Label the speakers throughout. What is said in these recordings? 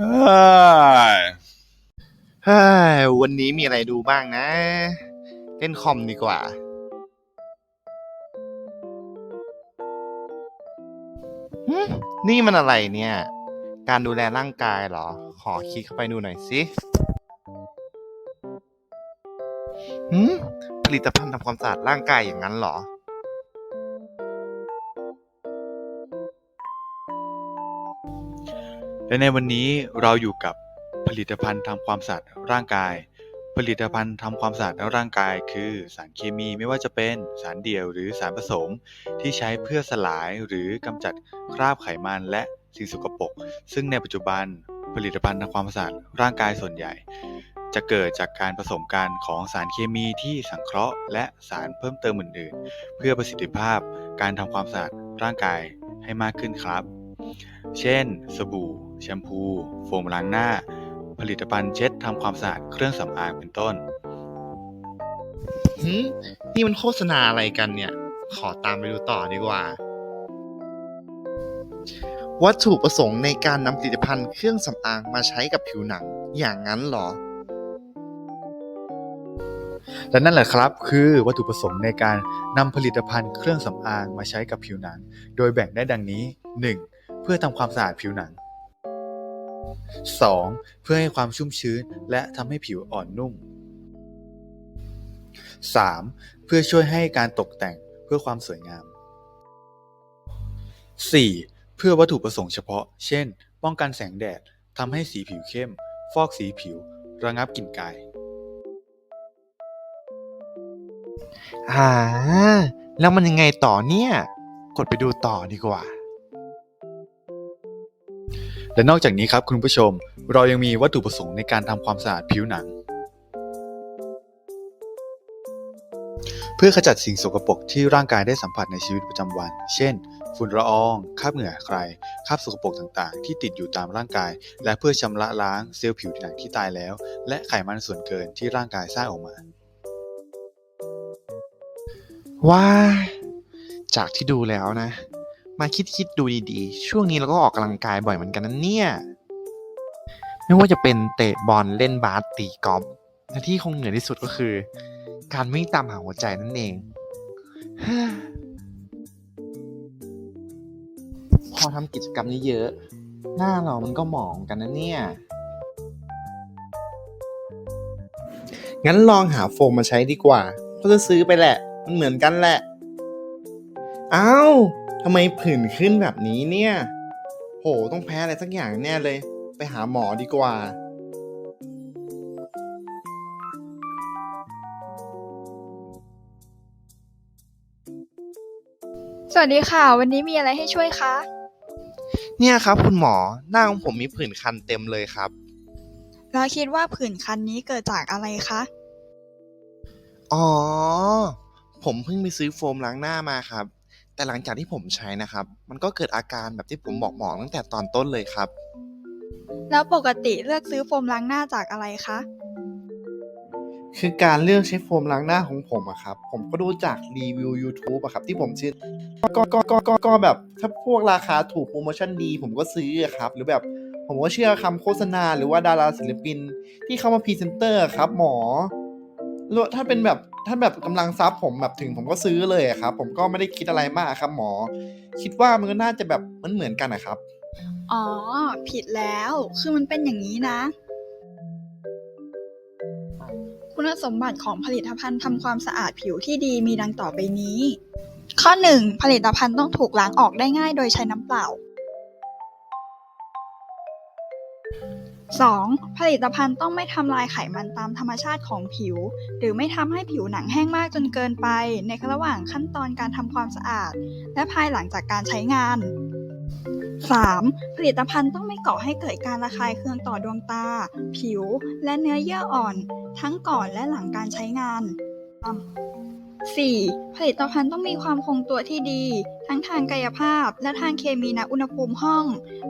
Speaker 1: เฮ้ย
Speaker 2: เฮ้ยวันนี้มีอะไรดูบ้างนะ เล่นคอมดีกว่า หึนี่มันอะไรเนี่ย การดูแลร่างกายเหรอ ขอคลิกเข้าไปดูหน่อยสิหืมผลิตภัณฑ์ทำความสะอาดร่างกายอย่างนั้นเหรอ
Speaker 1: และในวันนี้เราอยู่กับผลิตภัณฑ์ทำความสะอาดร่างกาย ผลิตภัณฑ์ทำความสะอาดร่างกาย คือสารเคมีไม่ว่าจะเป็นสารเดี่ยวหรือสารผสม ที่ใช้เพื่อสลายหรือกำจัดคราบไขมันและสิ่งสกปรกซึ่งในปัจจุบันผลิตภัณฑ์ทำความสะอาดร่างกายส่วนใหญ่ จะเกิดจากการผสมกันของสารเคมีที่สังเคราะห์ และสารเพิ่มเติมอื่นๆ เพื่อประสิทธิภาพการทำความสะอาดร่างกายให้มากขึ้นครับ เช่น สบู่ แชมพู โฟมล้างหน้า ผลิตภัณฑ์เช็ดทำความสะอาดเครื่องสำอางเป็นต้น
Speaker 2: หืมนี่มันโฆษณาอะไรกันเนี่ย ขอตามไปดูต่อดีกว่า วัตถุประสงค์ในการนำผลิตภัณฑ์เครื่องสำอางมาใช้กับผิวหนังอย่างนั้นเหรอ
Speaker 1: และนั่นแหละครับคือวัตถุประสงค์ในการนำผลิตภัณฑ์เครื่องสำอางมาใช้กับผิวหนัง โดยแบ่งได้ดังนี้ 1. เพื่อทำความสะอาดผิวหนัง 2. เพื่อให้ความชุ่มชื้นและทำให้ผิวอ่อนนุ่ม 3. เพื่อช่วยให้การตกแต่งเพื่อความสวยงาม 4. เพื่อวัตถุประสงค์เฉพาะ เช่น ป้องกันแสงแดดทำให้สีผิวเข้ม ฟอกสีผิว ระงับกลิ่นกาย
Speaker 2: อ่า แล้วมันยังไงต่อเนี่ย กดไปดูต่อดีกว่า
Speaker 1: และนอกจากนี้ครับคุณผู้ชม เรายังมีวัตถุประสงค์ในการทำความสะอาดผิวหนัง เพื่อขจัดสิ่งสกปรกที่ร่างกายได้สัมผัสในชีวิตประจำวัน เช่น ฝุ่นละอองคราบเหงื่อใครคราบสกปรกต่างๆ ที่ติดอยู่ตามร่างกาย และเพื่อชำระล้างเซลล์ผิวหนังที่ตายแล้ว และไขมันส่วนเกินที่ร่างกายสร้างออกมา
Speaker 2: ว้าจากที่ดูแล้วนะ มาคิดคิดดูดีๆ ช่วงนี้เราก็ออกกำลังกายบ่อยเหมือนกันนะเนี่ย ไม่ว่าจะเป็นเตะบอลเล่นบาสตีกอล์ฟและที่คงเหนื่อยที่สุดก็คือ การวิ่งตามหาหัวใจนั่นเอง พอทำกิจกรรมนี้เยอะ หน้าเรามันก็หมองกันนะเนี่ย งั้นลองหาโฟมมาใช้ดีกว่า ก็จะซื้อไปแหละ มันเหมือนกันแหละ อ้าว ทำไมผื่นขึ้นแบบนี้เนี่ย โห ต้องแพ้อะไรสักอย่างแน่เลย ไปหาหมอดีกว่า
Speaker 3: สวัสดีค่ะ วันนี้มีอะไรให้ช่วยคะ
Speaker 2: เนี่ยครับ คุณหมอ หน้าของผมมีผื่นคันเต็มเลยครับ
Speaker 3: แล้วคิดว่าผื่นคันนี้เกิดจากอะไรคะ
Speaker 2: อ๋อ ผมเพิ่งไปซื้อโฟมล้างหน้ามาครับ แต่หลังจากที่ผมใช้นะครับ มันก็เกิดอาการแบบที่ผมบอกหมอตั้งแต่ตอนต้นเลยครับ
Speaker 3: แล้วปกติเลือกซื้อโฟมล้างหน้าจากอะไรคะ
Speaker 2: คือการเลือกใช้โฟมล้างหน้าของผมอะครับ ผมก็ดูจากรีวิว YouTube อะครับ ที่ผมซื้อก็ก็ก็ก็ก็แบบ ถ้าพวกราคาถูกโปรโมชั่นดี ผมก็ซื้ออะครับ หรือแบบผมก็เชื่อคำโฆษณาหรือว่าดาราศิลปินที่เข้ามาพรีเซนเตอร์ครับหมอแล้ว ถ้าเป็นแบบถ้าแบบกำลังซับผมแบบถึงผมก็ซื้อเลยครับ ผมก็ไม่ได้คิดอะไรมากครับ หมอ คิดว่ามันก็น่าจะแบบมันเหมือนกันนะครับ
Speaker 3: อ๋อ ผิดแล้วคือมันเป็นอย่างนี้นะ คุณสมบัติของผลิตภัณฑ์ทำความสะอาดผิวที่ดีมีดังต่อไปนี้ ข้อ 1. ผลิตภัณฑ์ต้องถูกล้างออกได้ง่ายโดยใช้น้ำเปล่า 2. ผลิตภัณฑ์ต้องไม่ทำลายไขมันตามธรรมชาติของผิว หรือไม่ทำให้ผิวหนังแห้งมากจนเกินไป ในระหว่างขั้นตอนการทำความสะอาด และภายหลังจากการใช้งาน 3. ผลิตภัณฑ์ต้องไม่ก่อให้เกิดการระคายเคืองต่อดวงตา ผิว และเนื้อเยื่ออ่อน ทั้งก่อนและหลังการใช้งาน 4. ผลิตภัณฑ์ต้องมีความคงตัวที่ดี ทั้งทางกายภาพและทางเคมีณอุณหภูมิห้อง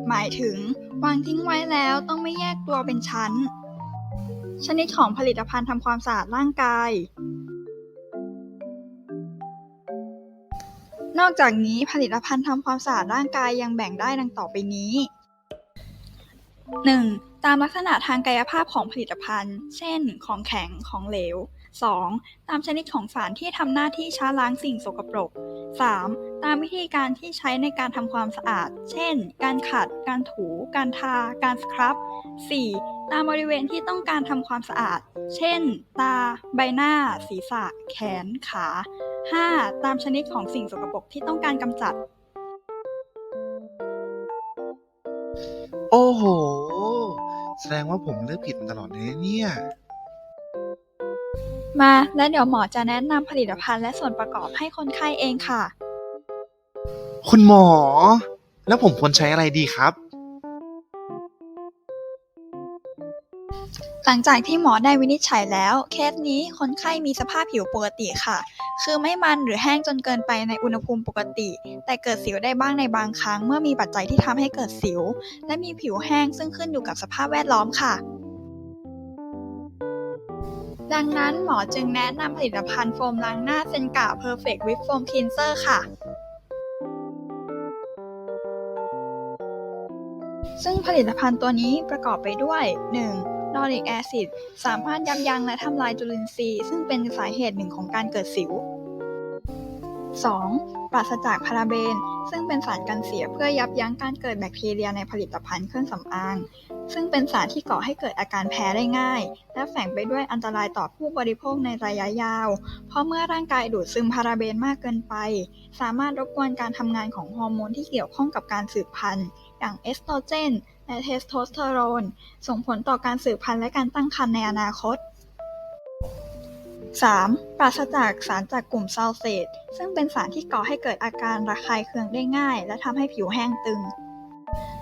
Speaker 3: หมายถึง วางทิ้งไว้แล้วต้องไม่แยกตัวเป็นชั้น ชนิดของผลิตภัณฑ์ทำความสะอาดร่างกาย นอกจากนี้ผลิตภัณฑ์ทำความสะอาดร่างกายยังแบ่งได้ดังต่อไปนี้ 1. ตามลักษณะทางกายภาพของผลิตภัณฑ์ เช่น ของแข็ง ของเหลว 2. ตามชนิดของสารที่ทำหน้าที่ช้าล้างสิ่งสกปรก 3. ตามวิธีการที่ใช้ในการทำความสะอาด เช่น การขัด การถู การทา การสครับ 4. ตามบริเวณที่ต้องการทำความสะอาด เช่น ตา ใบหน้า ศีรษะ แขน ขา 5. ตามชนิดของสิ่งสกปรกที่ต้องการกำจัด
Speaker 2: โอ้โห แสดงว่าผมเลือกผิดตลอดเลยเนี่ย
Speaker 3: มาและเดี๋ยวหมอจะแนะนำผลิตภัณฑ์และส่วนประกอบให้คนไข้เองค่ะ
Speaker 2: คุณหมอ แล้วผมควรใช้อะไรดีครับ
Speaker 3: หลังจากที่หมอได้วินิจฉัยแล้ว เคสนี้คนไข้มีสภาพผิวปกติค่ะ คือไม่มันหรือแห้งจนเกินไปในอุณหภูมิปกติ แต่เกิดสิวได้บ้างในบางครั้ง เมื่อมีปัจจัยที่ทำให้เกิดสิว และมีผิวแห้งซึ่งขึ้นอยู่กับสภาพแวดล้อมค่ะ ดังนั้นหมอจึงแนะนำผลิตภัณฑ์โฟมล้างหน้าเซนกา Perfect Whip Foam Cleanser ค่ะซึ่งผลิตภัณฑ์ตัวนี้ประกอบไปด้วย 1. ลอริกแอซิดสามารถยับยั้งและทำลายจุลินทรีย์ ซึ่งเป็นสาเหตุหนึ่งของการเกิดสิว 2. ปราศจากพาราเบน ซึ่งเป็นสารกันเสียเพื่อยับยั้งการเกิดแบคทีเรียในผลิตภัณฑ์เครื่องสำอาง ซึ่งเป็นสารที่ก่อให้เกิดอาการแพ้ได้ง่าย และแฝงไปด้วยอันตรายต่อผู้บริโภคในระยะยาว เพราะเมื่อร่างกายดูดซึมพาราเบนมากเกินไป สามารถรบกวนการทำงานของฮอร์โมนที่เกี่ยวข้องกับการสืบพันธุ์ อย่างเอสโตรเจนและเทสโทสเตอโรน ส่งผลต่อการสืบพันธุ์และการตั้งครรภ์ในอนาคต 3. ปราศจากสารจากกลุ่มซัลเฟต ซึ่งเป็นสารที่ก่อให้เกิดอาการระคายเคืองได้ง่าย และทำให้ผิวแห้งตึง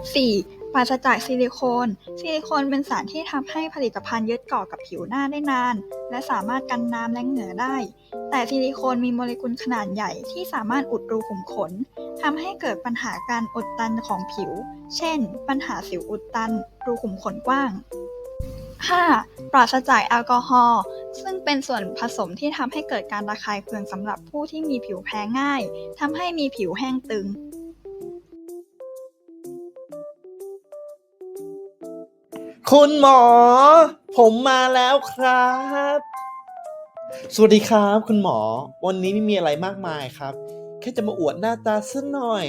Speaker 3: 4. ปราศจากซิลิโคน ซิลิโคนเป็นสารที่ทำให้ผลิตภัณฑ์ยึดเกาะกับผิวหน้าได้นาน และสามารถกันน้ำและเหงื่อได้ แต่ซิลิโคนมีโมเลกุลขนาดใหญ่ที่สามารถอุดรูขุมขนทำให้เกิดปัญหาการอุดตันของผิว เช่น ปัญหาสิวอุดตัน รูขุมขนกว้าง 5. ปราศจากแอลกอฮอล์ ซึ่งเป็นส่วนผสมที่ทำให้เกิดการระคายเคืองสำหรับผู้ที่มีผิวแพ้ง่ายทำให้มีผิวแห้งตึง
Speaker 2: คุณหมอ ผมมาแล้วครับ สวัสดีครับคุณหมอ วันนี้ไม่มีอะไรมากมายครับ แค่จะมาอวดหน้าตาสักหน่อย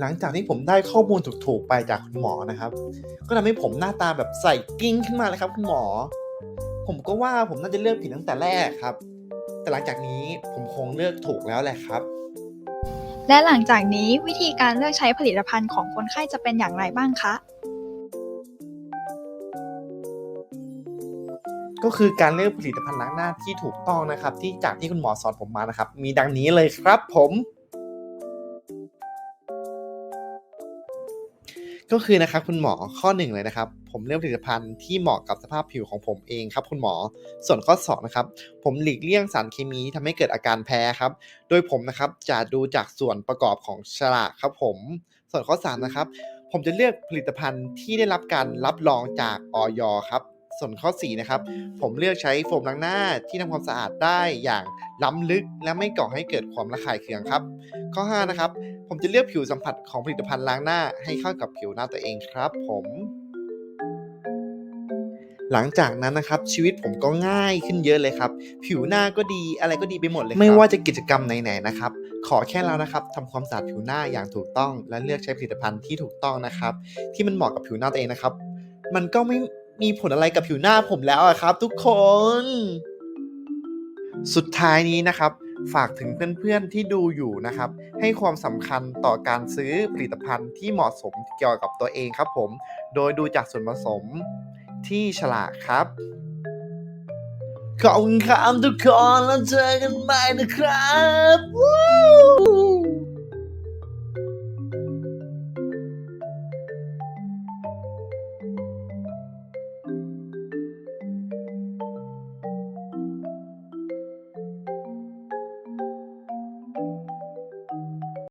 Speaker 2: หลังจากที่ผมได้ข้อมูลถูกๆไปจากคุณหมอนะครับ ก็ทำให้ผมหน้าตาแบบใส่กิ้งขึ้นมาเลยครับคุณหมอ ผมก็ว่าผมน่าจะเลือกผิดตั้งแต่แรกครับ แต่หลังจากนี้ผมคงเลือกถูกแล้วแหละครับ
Speaker 3: และหลังจากนี้วิธีการเลือกใช้ผลิตภัณฑ์ของคนไข้จะเป็นอย่างไรบ้างคะ
Speaker 2: ก็คือการเลือกผลิตภัณฑ์ล้างหน้าที่ถูกต้องนะครับ ที่จากที่คุณหมอสอนผมมานะครับ มีดังนี้เลยครับผม ก็คือนะครับคุณหมอข้อหนึ่งเลยนะครับ ผมเลือกผลิตภัณฑ์ที่เหมาะกับสภาพผิวของผมเองครับคุณหมอส่วนข้อสองนะครับผมหลีกเลี่ยงสารเคมีที่ทำให้เกิดอาการแพ้ครับ โดยผมนะครับจะดูจากส่วนประกอบของฉลากครับ ผม ส่วนข้อสามนะครับผมจะเลือกผลิตภัณฑ์ที่ได้รับการรับรองจากออยครับ ส่วนข้อ4นะครับผมเลือกใช้โฟมล้างหน้าที่ทำความสะอาดได้อย่างล้ำลึก และไม่ก่อให้เกิดความระคายเคืองครับ ข้อ5นะครับผมจะเลือกผิวสัมผัสของผลิตภัณฑ์ล้างหน้าให้เข้ากับผิวหน้าตัวเองครับผมหลังจากนั้นนะครับชีวิตผมก็ง่ายขึ้นเยอะเลยครับ ผิวหน้าก็ดีอะไรก็ดีไปหมดเลยไม่ว่าจะกิจกรรมไหนๆนะครับ ขอแค่เรานะครับทำความสะอาดผิวหน้าอย่างถูกต้อง และเลือกใช้ผลิตภัณฑ์ที่ถูกต้องนะครับ ที่มันเหมาะกับผิวหน้าตัวเองนะครับ มันก็ไม่ มีผลอะไรกับผิวหน้าผมแล้วอะครับ ทุกคน สุดท้ายนี้นะครับ ฝากถึงเพื่อนๆที่ดูอยู่นะครับ ให้ความสำคัญต่อการซื้อผลิตภัณฑ์ที่เหมาะสมเกี่ยวกับตัวเองครับผม โดยดูจากส่วนผสมที่ฉลากครับขอบคุณครับทุกคนแล้วเจอกันใหม่นะครับวู้